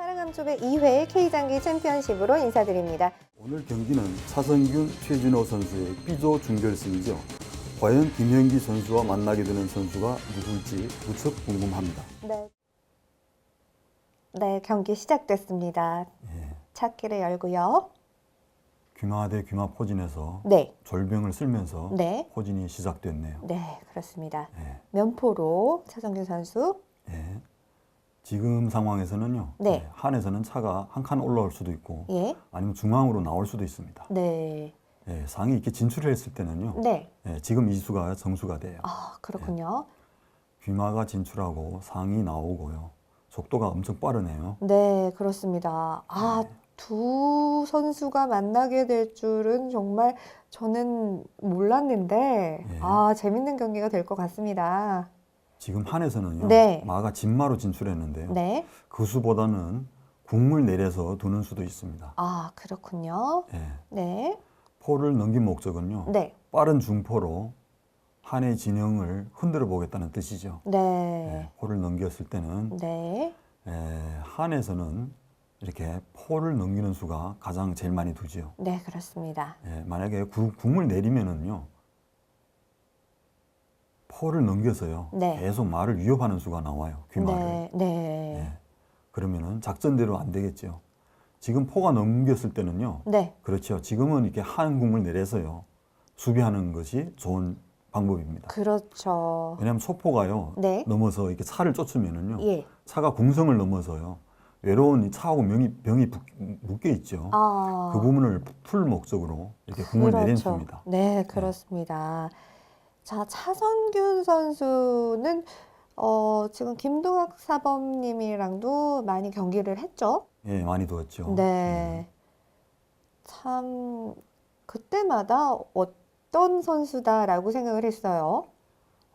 사랑함초배 2회 K장기 챔피언십으로 인사드립니다. 오늘 경기는 차성균, 최진호 선수의 B조 준결승이죠. 과연 김현기 선수와 만나게 되는 선수가 누굴지 무척 궁금합니다. 네. 네, 경기 시작됐습니다. 예, 찾기를 열고요. 귀마 대 귀마 포진에서 네, 절병을 쓸면서 네, 포진이 시작됐네요. 네, 그렇습니다. 예, 면포로 차성균 선수. 예. 지금 상황에서는요. 네. 예, 한에서는 차가 한 칸 올라올 수도 있고 예, 아니면 중앙으로 나올 수도 있습니다. 네, 예, 상이 이렇게 진출했을 때는요. 네. 예, 지금 이수가 정수가 돼요. 아, 그렇군요. 귀마가 진출하고 상이 나오고요. 속도가 엄청 빠르네요. 네, 그렇습니다. 아, 두 선수가 만나게 될 줄은 정말 저는 몰랐는데, 예. 아, 재밌는 경기가 될 것 같습니다. 지금 한에서는요. 네. 마가 진마로 진출했는데요. 네. 그 수보다는 국물 내려서 두는 수도 있습니다. 아, 그렇군요. 예. 네. 포를 넘긴 목적은요. 네. 빠른 중포로 한의 진영을 흔들어 보겠다는 뜻이죠. 예, 네. 포를 넘겼을 때는 네. 예, 한에서는 이렇게 포를 넘기는 수가 가장 제일 많이 두죠. 네, 그렇습니다. 예, 만약에 구- 국물 내리면은요. 포를 넘겨서요. 네. 계속 말을 위협하는 수가 나와요. 귀말을. 네. 네. 예. 그러면은 작전대로 안 되겠죠. 지금 포가 넘겼을 때는요. 네. 그렇죠. 지금은 이렇게 한 국물 내려서요. 수비하는 것이 좋은 방법입니다. 그렇죠. 왜냐하면 소포가요. 네. 넘어서 이렇게 차를 쫓으면은요. 예. 차가 궁성을 넘어서요. 외로운 이 차하고 병이, 병이 붙- 묶여 있죠. 아. 그 부분을 풀 목적으로 이렇게 내린 그렇죠. 수입니다. 네, 그렇습니다. 자, 차선균 선수는 어, 지금 김동학 사범님이랑도 많이 경기를 했죠. 예, 많이 두었죠. 네. 참 그때마다 어떤 선수다라고 생각을 했어요.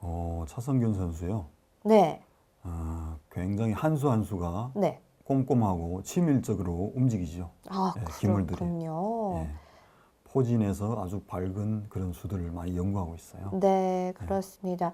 어, 차성균 선수요. 네. 어, 굉장히 한 수 한 수가 네. 꼼꼼하고 치밀적으로 움직이죠. 아, 예, 기물들이. 그렇군요. 예. 포진에서 아주 밝은 그런 수들을 많이 연구하고 있어요. 네, 그렇습니다.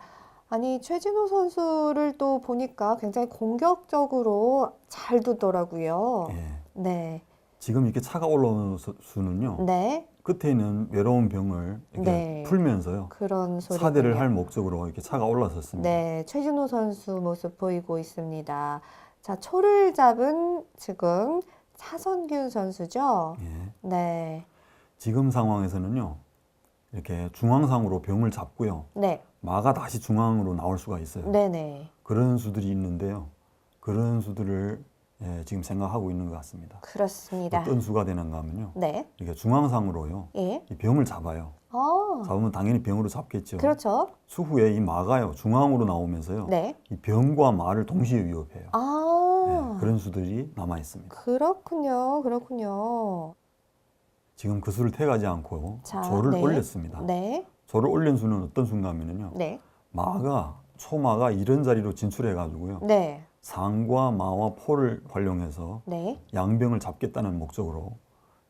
아니, 최진호 선수를 또 보니까 굉장히 공격적으로 잘 두더라고요. 예. 네. 지금 이렇게 차가 올라오는 수- 수는요. 네. 끝에 있는 외로운 병을 이렇게 네. 풀면서요. 그런 소리. 사대를 할 목적으로 이렇게 차가 올라섰습니다. 네, 최진호 선수 모습 보이고 있습니다. 자, 초를 잡은 지금 차선균 선수죠. 예. 네. 지금 상황에서는요. 이렇게 중앙상으로 병을 잡고요. 네. 마가 다시 중앙으로 나올 수가 있어요. 네네. 그런 수들이 있는데요. 그런 수들을 예, 지금 생각하고 있는 것 같습니다. 그렇습니다. 어떤 수가 되는가 하면요. 네. 이렇게 중앙상으로요. 예. 이 병을 잡아요. 아, 잡으면 당연히 병으로 잡겠죠. 그렇죠. 추후에 이 마가요. 중앙으로 나오면서요. 네. 이 병과 마를 동시에 위협해요. 아, 예, 그런 수들이 남아 있습니다. 그렇군요. 그렇군요. 지금 그 수를 태가지 않고 자, 조를 네. 올렸습니다. 네. 조를 올린 수는 어떤 순간이면요. 네. 마가 초마가 이런 자리로 진출해 가지고요. 네. 상과 마와 포를 활용해서 네. 양병을 잡겠다는 목적으로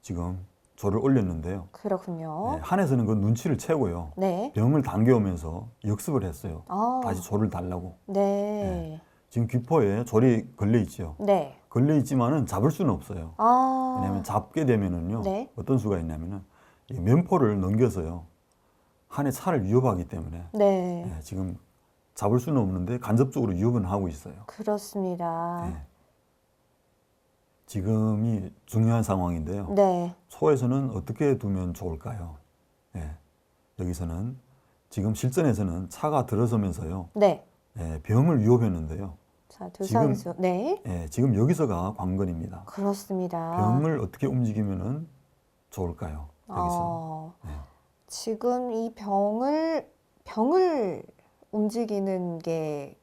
지금 조를 올렸는데요. 그렇군요. 네, 한에서는 그 눈치를 채고요. 네. 병을 당겨오면서 역습을 했어요. 아, 다시 조를 달라고. 네. 지금 귀포에 조리 걸려 있죠. 네. 걸려 있지만은 잡을 수는 없어요. 아, 왜냐하면 잡게 되면은요. 네. 어떤 수가 있냐면은 이 면포를 넘겨서요. 한의 차를 위협하기 때문에 네. 예, 지금 잡을 수는 없는데 간접적으로 위협은 하고 있어요. 그렇습니다. 예. 지금이 중요한 상황인데요. 네. 초에서는 어떻게 두면 좋을까요? 예. 여기서는 지금 실전에서는 차가 들어서면서요. 네. 예, 병을 위협했는데요. 자, 두 지금- 선수. 네. 예, 지금 여기서가 관건입니다. 그렇습니다. 병을 어떻게 움직이면은 좋을까요? 여기서. 어, 네. 지금 이 병을 병을 움직이는 게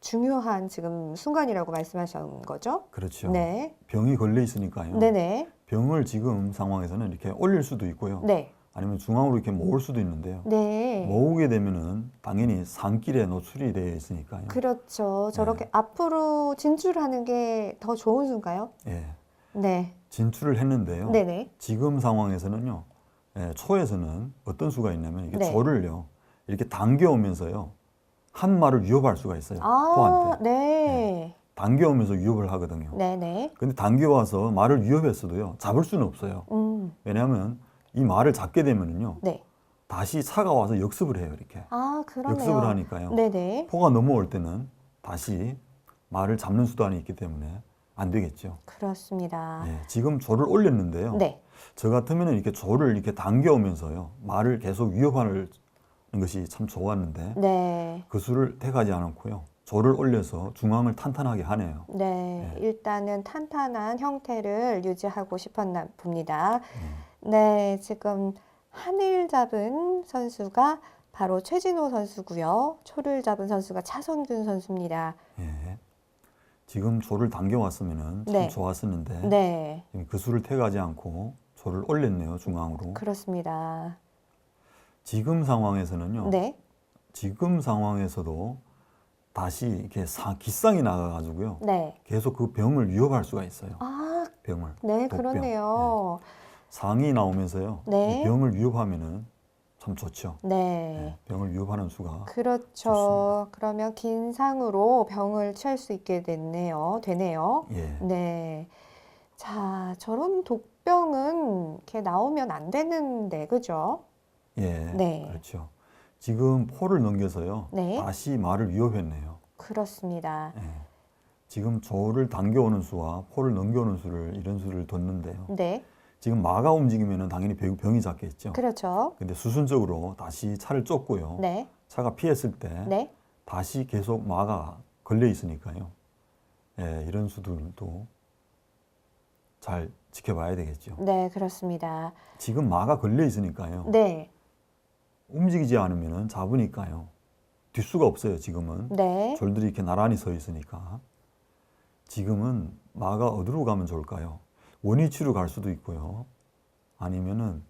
중요한 지금 순간이라고 말씀하신 거죠? 그렇죠. 네. 병이 걸려 있으니까요. 네네. 병을 지금 상황에서는 이렇게 올릴 수도 있고요. 네. 아니면 중앙으로 이렇게 모을 수도 있는데요. 네. 모으게 되면은 당연히 산길에 노출이 되어 있으니까요. 그렇죠. 네. 저렇게 앞으로 진출하는 게 더 좋은 순가요? 예. 네. 진출을 했는데요. 네네. 지금 상황에서는요. 예, 초에서는 어떤 수가 있냐면 이게 네. 조를요. 이렇게 당겨오면서요. 한 마를 위협할 수가 있어요. 아, 포한테. 네. 당겨오면서 위협을 하거든요. 네네. 근데 당겨와서 말을 위협했어도요 잡을 수는 없어요. 음, 왜냐하면 이 말을 잡게 되면은요 네. 다시 차가 와서 역습을 해요 이렇게 아, 그러네요. 역습을 하니까요. 네네. 포가 넘어올 때는 다시 말을 잡는 수단이 있기 때문에 안 되겠죠. 그렇습니다. 예, 지금 조를 올렸는데요. 네. 저 같으면 이렇게 조를 이렇게 당겨오면서요 말을 계속 위협하는 것이 참 좋았는데 네. 그 수를 택하지 않았고요. 조를 올려서 중앙을 탄탄하게 하네요. 네, 네. 일단은 탄탄한 형태를 유지하고 싶었나 봅니다. 음. 네, 지금 한을 잡은 선수가 바로 최진호 선수고요. 초를 잡은 선수가 차선균 선수입니다. 예. 지금 조를 당겨왔으면 참 네. 좋았었는데 네, 지금 그 수를 택하지 않고 조를 올렸네요 중앙으로. 그렇습니다. 지금 상황에서는요. 네, 지금 상황에서도 다시 이렇게 사, 기쌍이 나가가지고요. 네. 계속 그 병을 위협할 수가 있어요. 아, 병을. 네, 독병. 그러네요. 상이 나오면서요. 네. 이 병을 위협하면은 참 좋죠. 네. 네, 병을 위협하는 수가 그렇죠. 좋습니다. 그러면 긴 상으로 병을 취할 수 있게 됐네요. 되네요. 예. 네. 자, 저런 독병은 이렇게 나오면 안 되는데, 그죠? 예. 네. 그렇죠. 지금 포를 넘겨서요. 네. 다시 말을 위협했네요. 그렇습니다. 예. 지금 조를 당겨오는 수와 포를 넘겨오는 수를 이런 수를 뒀는데요. 네. 지금 마가 움직이면은 당연히 병- 병이 잡겠죠. 그렇죠. 근데 수순적으로 다시 차를 쫓고요. 네. 차가 피했을 때 네. 다시 계속 마가 걸려 있으니까요. 예, 이런 수들도 잘 지켜봐야 되겠죠. 네, 그렇습니다. 지금 마가 걸려 있으니까요. 네. 움직이지 않으면 잡으니까요. 뒷수가 없어요, 지금은. 네. 졸들이 이렇게 나란히 서 있으니까. 지금은 마가 어디로 가면 좋을까요? 원위치로 갈 수도 있고요. 아니면은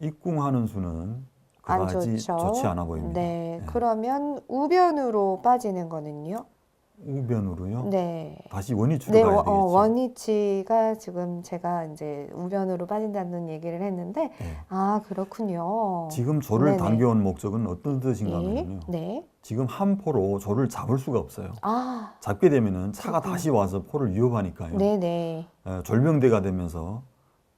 입궁하는 수는 안 그다지 좋죠. 좋지 않아 보입니다. 네. 예. 그러면 우변으로 빠지는 거는요? 우변으로요. 네. 다시 원위치로 네, 가야 원- 되겠죠. 어, 원위치가 지금 제가 이제 우변으로 빠진다는 얘기를 했는데, 예. 아, 그렇군요. 지금 네네. 당겨온 목적은 어떤 뜻인가 예. 하면요. 네. 지금 한 포로 조를 잡을 수가 없어요. 아, 잡게 되면은 차가 그렇군요. 다시 와서 포를 위협하니까요. 네네. 에, 졸병대가 되면서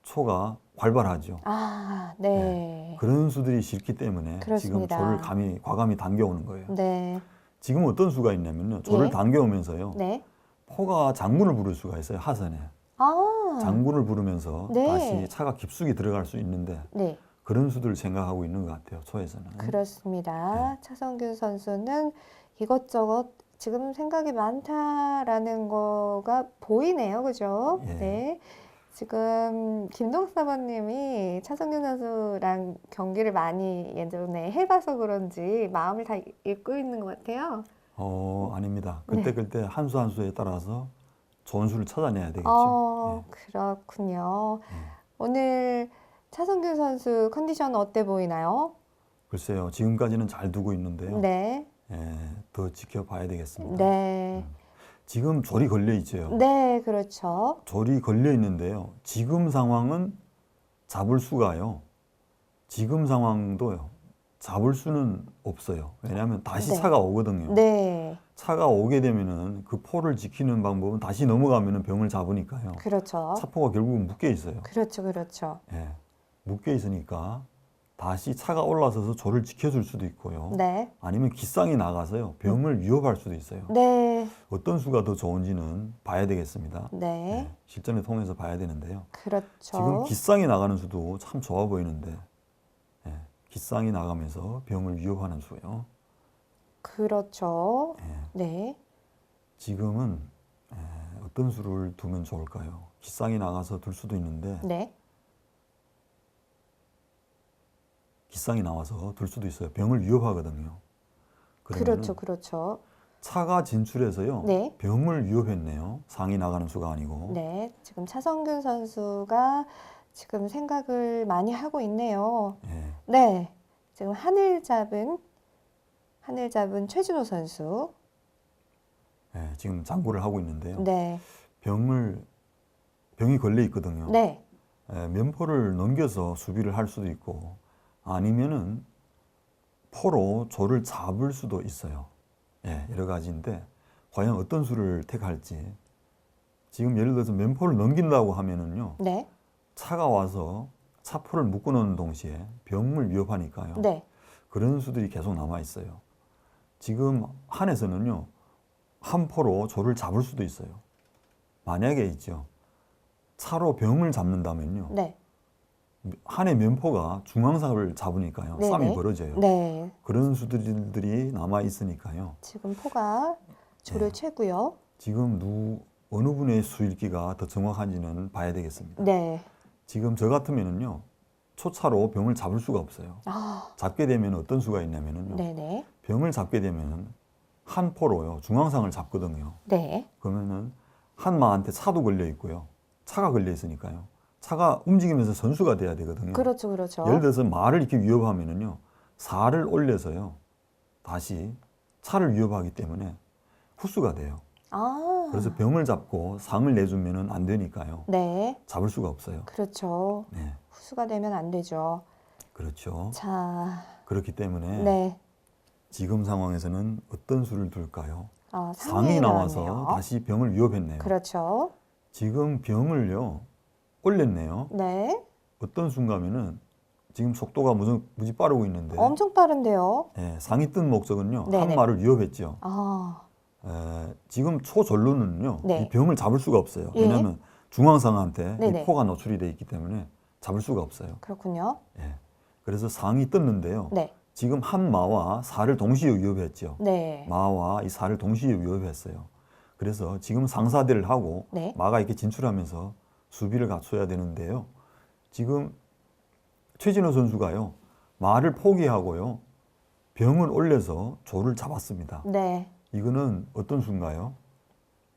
초가 활발하죠. 아, 네. 그런 수들이 싫기 때문에 그렇습니다. 지금 조를 감히 과감히 당겨오는 거예요. 네. 지금 어떤 수가 있냐면요. 조를 예. 당겨오면서요. 네. 포가 장군을 부를 수가 있어요. 하선에. 아, 장군을 부르면서 네. 다시 차가 깊숙이 들어갈 수 있는데 네. 그런 수들을 생각하고 있는 것 같아요. 초에서는. 그렇습니다. 네. 차성균 선수는 이것저것 지금 생각이 많다라는 거가 보이네요. 그죠? 예. 네. 지금 김동사번님이 차성균 선수랑 경기를 많이 예전에 해봐서 그런지 마음을 다 읽고 있는 것 같아요. 어, 아닙니다. 네. 그때 그때 한 수 한 수에 따라서 좋은 수를 찾아내야 되겠죠. 어, 예. 그렇군요. 예. 오늘 차성균 선수 컨디션 어때 보이나요? 글쎄요. 지금까지는 잘 두고 있는데요. 네. 예, 더 지켜봐야 되겠습니다. 네. 지금 졸이 걸려 있죠. 네, 그렇죠. 졸이 걸려 있는데요. 지금 상황은 잡을 수가요. 지금 상황도요. 잡을 수는 없어요. 왜냐하면 다시 네. 차가 오거든요. 네, 차가 오게 되면은 그 포를 지키는 방법은 다시 넘어가면은 병을 잡으니까요. 그렇죠. 차포가 결국은 묶여 있어요. 그렇죠, 그렇죠. 예. 묶여 있으니까 다시 차가 올라서서 조를 지켜줄 수도 있고요. 네, 아니면 기쌍이 나가서요. 병을 위협할 수도 있어요. 네, 어떤 수가 더 좋은지는 봐야 되겠습니다. 네, 예, 실전을 통해서 봐야 되는데요. 그렇죠. 지금 기쌍이 나가는 수도 참 좋아 보이는데 예, 기쌍이 나가면서 병을 위협하는 수요. 그렇죠. 예, 네, 지금은 예, 어떤 수를 두면 좋을까요? 기쌍이 나가서 둘 수도 있는데 네, 기쌍이 나와서 둘 수도 있어요. 병을 위협하거든요. 그렇죠, 그렇죠. 차가 진출해서요. 네. 병을 위협했네요. 상이 나가는 수가 아니고. 네, 지금 차성균 선수가 지금 생각을 많이 하고 있네요. 예, 네, 지금 하늘 잡은 하늘 잡은 최준호 선수. 예, 지금 장구를 하고 있는데요. 네, 병을 병이 걸려 있거든요. 네, 예, 면포를 넘겨서 수비를 할 수도 있고 아니면은 포로 조를 잡을 수도 있어요. 예, 여러 가지인데 과연 어떤 수를 택할지 지금 예를 들어서 면포를 넘긴다고 하면은요 네. 차가 와서 차포를 묶어놓는 동시에 병을 위협하니까요 네. 그런 수들이 계속 남아 있어요. 지금 한에서는요 한 포로 조를 잡을 수도 있어요. 만약에 있죠 차로 병을 잡는다면요 네. 한의 면포가 중앙사를 잡으니까요 네네. 싸움이 벌어져요. 네. 그런 수들이 남아 있으니까요. 지금 포가 조를 네. 채고요. 지금 누 어느 분의 수일기가 더 정확한지는 봐야 되겠습니다. 네. 지금 저 같으면은요 초차로 병을 잡을 수가 없어요. 아, 잡게 되면 어떤 수가 있냐면은요 네네. 병을 잡게 되면 한 포로요 중앙상을 잡거든요. 네. 그러면은 한 마한테 차도 걸려 있고요. 차가 걸려 있으니까요. 차가 움직이면서 선수가 돼야 되거든요. 그렇죠, 그렇죠. 예를 들어서 말을 이렇게 위협하면은요 살을 올려서요 다시 차를 위협하기 때문에 후수가 돼요. 아, 그래서 병을 잡고 상을 내주면은 안 되니까요. 네. 잡을 수가 없어요. 그렇죠. 네, 후수가 되면 안 되죠. 그렇죠. 자, 그렇기 때문에 네. 지금 상황에서는 어떤 수를 둘까요? 어, 상이 상이 나와서 나왔네요. 다시 병을 위협했네요. 그렇죠. 지금 병을요 올렸네요. 네. 어떤 순간에는 지금 속도가 무지, 무지 빠르고 있는데 엄청 빠른데요. 예, 상이 뜬 목적은요 네네. 한 마를 위협했죠. 아, 에, 지금 초전로는요 네. 이 병을 잡을 수가 없어요. 예. 왜냐하면 중앙상한테 네네. 이 포가 노출이 돼 있기 때문에 잡을 수가 없어요. 그렇군요. 예. 그래서 상이 떴는데요. 네. 지금 한 마와 사를 동시에 위협했죠. 네. 마와 이 사를 동시에 위협했어요. 그래서 지금 상사대를 하고 네. 마가 이렇게 진출하면서 수비를 갖춰야 되는데요. 지금 최진호 선수가요. 마를 포기하고요. 병을 올려서 조를 잡았습니다. 네. 이거는 어떤 수인가요?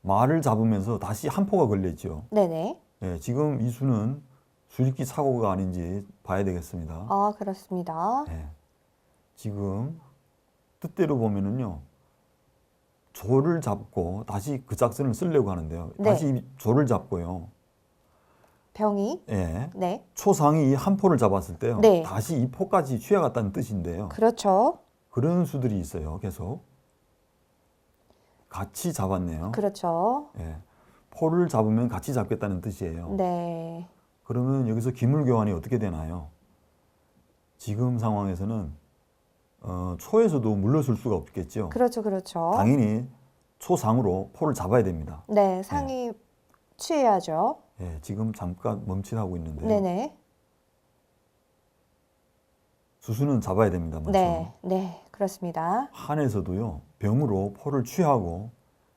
말을 잡으면서 다시 한 포가 걸렸죠. 네네. 예, 지금 이 수는 수익기 사고가 아닌지 봐야 되겠습니다. 아, 그렇습니다. 예, 지금 뜻대로 보면은요. 조를 잡고 다시 그 작전을 쓰려고 하는데요. 네. 다시 이 조를 잡고요. 병이. 예, 네. 초상이 이 한 포를 잡았을 때요. 네. 다시 이 포까지 취해갔다는 뜻인데요. 그렇죠. 그런 수들이 있어요. 계속 같이 잡았네요. 그렇죠. 예. 포를 잡으면 같이 잡겠다는 뜻이에요. 네. 그러면 여기서 기물 교환이 어떻게 되나요? 지금 상황에서는 어, 초에서도 물러설 수가 없겠죠. 그렇죠, 그렇죠. 당연히 초상으로 포를 잡아야 됩니다. 네, 상이 취해야죠. 예, 지금 잠깐 멈칫하고 있는데요. 네네. 수수는 잡아야 됩니다. 맞죠? 네, 네, 그렇습니다. 한에서도요 병으로 포를 취하고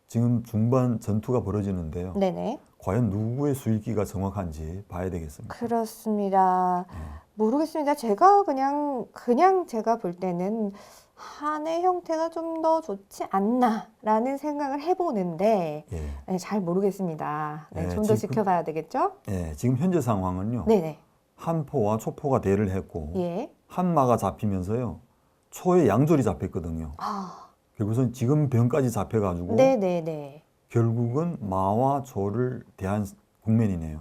지금 중반 전투가 벌어지는데요. 네네. 과연 누구의 수익기가 정확한지 봐야 되겠습니다. 그렇습니다. 네. 모르겠습니다. 제가 그냥, 그냥 제가 볼 때는 한의 형태가 좀 더 좋지 않나라는 생각을 해보는데, 예. 네, 잘 모르겠습니다. 네, 네, 좀더 지금- 지켜봐야 되겠죠? 예, 지금 현재 상황은요. 네네. 한 포와 초포가 대를 했고 예. 한 마가 잡히면서요. 초의 양절이 잡혔거든요. 아, 그리고선 지금 병까지 잡혀가지고 네네네. 결국은 마와 조를 대한 국면이네요.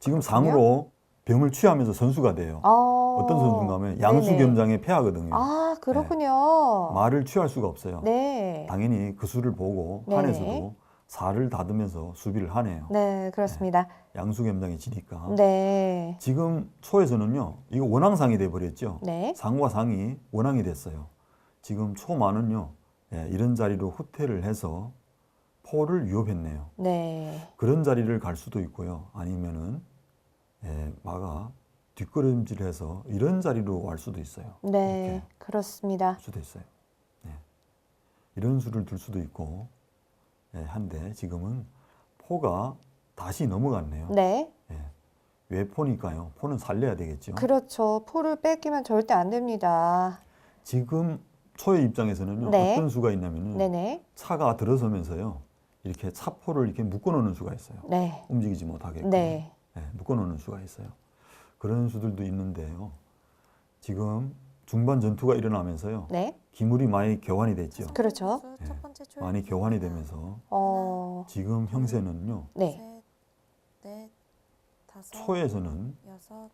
지금 그렇군요. 상으로 병을 취하면서 선수가 돼요. 어, 어떤 선수인가 하면 네네. 양수겸장에 패하거든요. 아, 그렇군요. 말을 취할 수가 없어요. 네. 당연히 그 수를 보고 네네. 한에서도 살을 다듬면서 수비를 하네요. 네, 그렇습니다. 양수겸장이 지니까. 네. 지금 초에서는요. 이거 원앙상이 돼 버렸죠. 네. 상과 상이 원앙이 됐어요. 지금 초마는요. 예, 이런 자리로 후퇴를 해서 포를 위협했네요. 네. 그런 자리를 갈 수도 있고요. 아니면은 예, 마가 뒷걸음질해서 이런 자리로 갈 수도 있어요. 네. 그렇습니다. 갈 수도 있어요. 네. 이런 수를 둘 수도 있고 예, 한데 지금은 포가 다시 넘어갔네요. 네. 예. 왜 포니까요? 포는 살려야 되겠죠. 그렇죠. 포를 뺏기면 절대 안 됩니다. 지금 초의 입장에서는요. 네. 어떤 수가 있냐면은 네네. 차가 들어서면서요. 이렇게 차포를 이렇게 묶어놓는 수가 있어요. 네. 움직이지 못하게. 네. 예, 묶어놓는 수가 있어요. 그런 수들도 있는데요. 지금 중반 전투가 일어나면서요. 네. 기물이 많이 교환이 됐죠. 그렇죠. 예, 첫 번째 초읽기 많이 교환이 되면서 어, 지금 형세는요. 네. 셋, 넷, 다섯, 초에서는 여섯,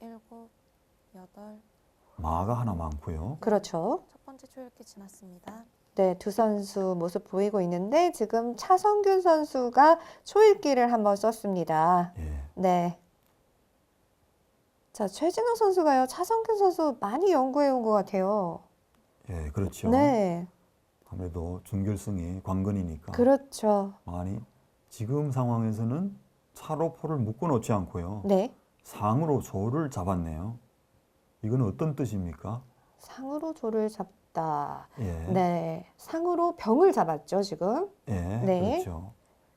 일곱, 여덟. 마가 하나 많고요. 그렇죠. 첫 번째 초읽기 지났습니다. 네, 두 선수 모습 보이고 있는데 지금 차성균 선수가 초읽기를 한번 썼습니다. 예. 네. 자, 최진호 선수가요. 차성균 선수 많이 연구해 온 것 같아요. 예, 그렇죠. 네. 아무래도 준결승이 관건이니까 그렇죠. 많이 지금 상황에서는 차로 포를 묶어 놓지 않고요. 네. 상으로 조를 잡았네요. 이건 어떤 뜻입니까? 상으로 조를 잡다. 예. 네. 상으로 병을 잡았죠, 지금. 예, 네. 그렇죠.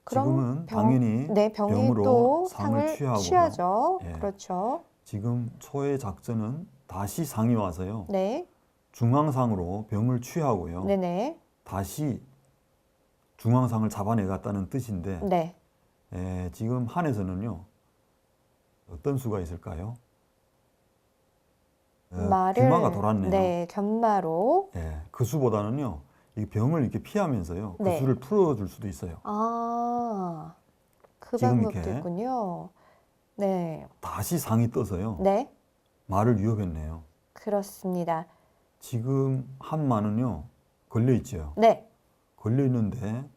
지금은 병- 당연히 네, 병이 병으로 또 상을 상을 취하고요. 취하죠. 예. 그렇죠. 지금 초의 작전은 다시 상이 와서요. 네. 중앙상으로 병을 취하고요. 네네. 다시 중앙상을 잡아내갔다는 뜻인데 네. 예, 지금 한에서는요. 어떤 수가 있을까요? 어, 말을 귀마가 돌았네요. 네, 견마로. 예, 그 수보다는요. 이 병을 이렇게 피하면서요. 그 네. 수를 풀어줄 수도 있어요. 아. 그 지금 방법도 이렇게. 있군요. 네. 다시 상이 떠서요. 네. 말을 위협했네요. 그렇습니다. 지금 한 마는요. 걸려 있죠. 네. 걸려 있는데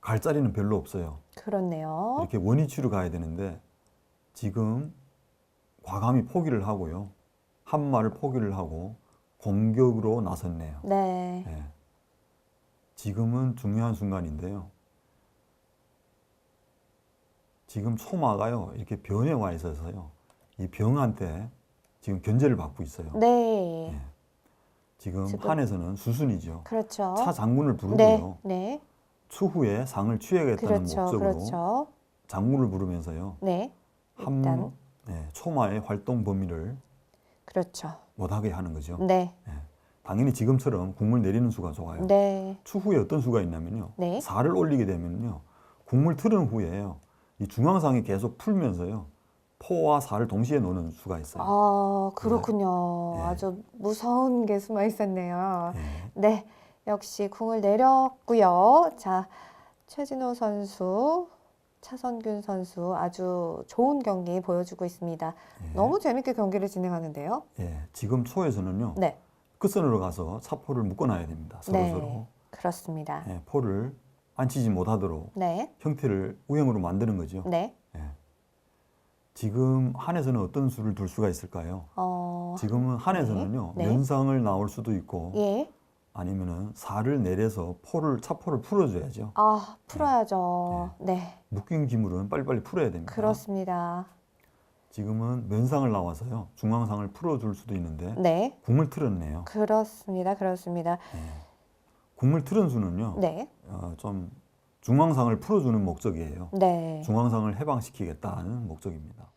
갈 자리는 별로 없어요. 그렇네요. 이렇게 원위치로 가야 되는데 지금 과감히 포기를 하고요. 한마를 포기를 하고 공격으로 나섰네요. 네. 예. 지금은 중요한 순간인데요. 지금 초마가요 이렇게 변에 와 있어서요. 이 병한테 지금 견제를 받고 있어요. 네. 예. 지금 지금- 한에서는 수순이죠. 그렇죠. 차 장군을 네. 부르고요. 네. 추후에 상을 취하겠다는 그렇죠. 목적으로 그렇죠. 장군을 부르면서요. 네. 한 일단 네, 초마의 활동 범위를 그렇죠. 못하게 하는 거죠. 네. 당연히 지금처럼 국물 내리는 수가 좋아요. 네. 추후에 어떤 수가 있냐면요. 네. 살을 올리게 되면요. 국물 틀은 후에요. 이 중앙상이 계속 풀면서요. 포와 살을 동시에 노는 수가 있어요. 아, 그렇군요. 네. 아주 무서운 게 숨어 있었네요. 예. 네. 역시 궁을 내렸고요. 자, 최진호 선수, 차선균 선수 아주 좋은 경기 보여주고 있습니다. 예. 너무 재밌게 경기를 진행하는데요. 예. 지금 초에서는요. 네. 끝선으로 가서 차포를 묶어놔야 됩니다. 서로 네. 서로. 그렇습니다. 예, 포를 앉히지 못하도록 네. 형태를 우형으로 만드는 거죠. 네. 예. 지금 한에서는 어떤 수를 둘 수가 있을까요? 어, 지금은 한에서는요 네. 면상을 나올 수도 있고 예. 아니면은 살을 내려서 포를 차포를 풀어줘야죠. 아, 풀어야죠. 네. 묶인 기물은 빨리빨리 풀어야 됩니다. 그렇습니다. 지금은 면상을 나와서요 중앙상을 풀어줄 수도 있는데 네. 궁을 틀었네요. 그렇습니다. 그렇습니다. 궁을 틀은 수는요 네. 어, 좀 중앙상을 풀어주는 목적이에요. 네. 중앙상을 해방시키겠다는 목적입니다.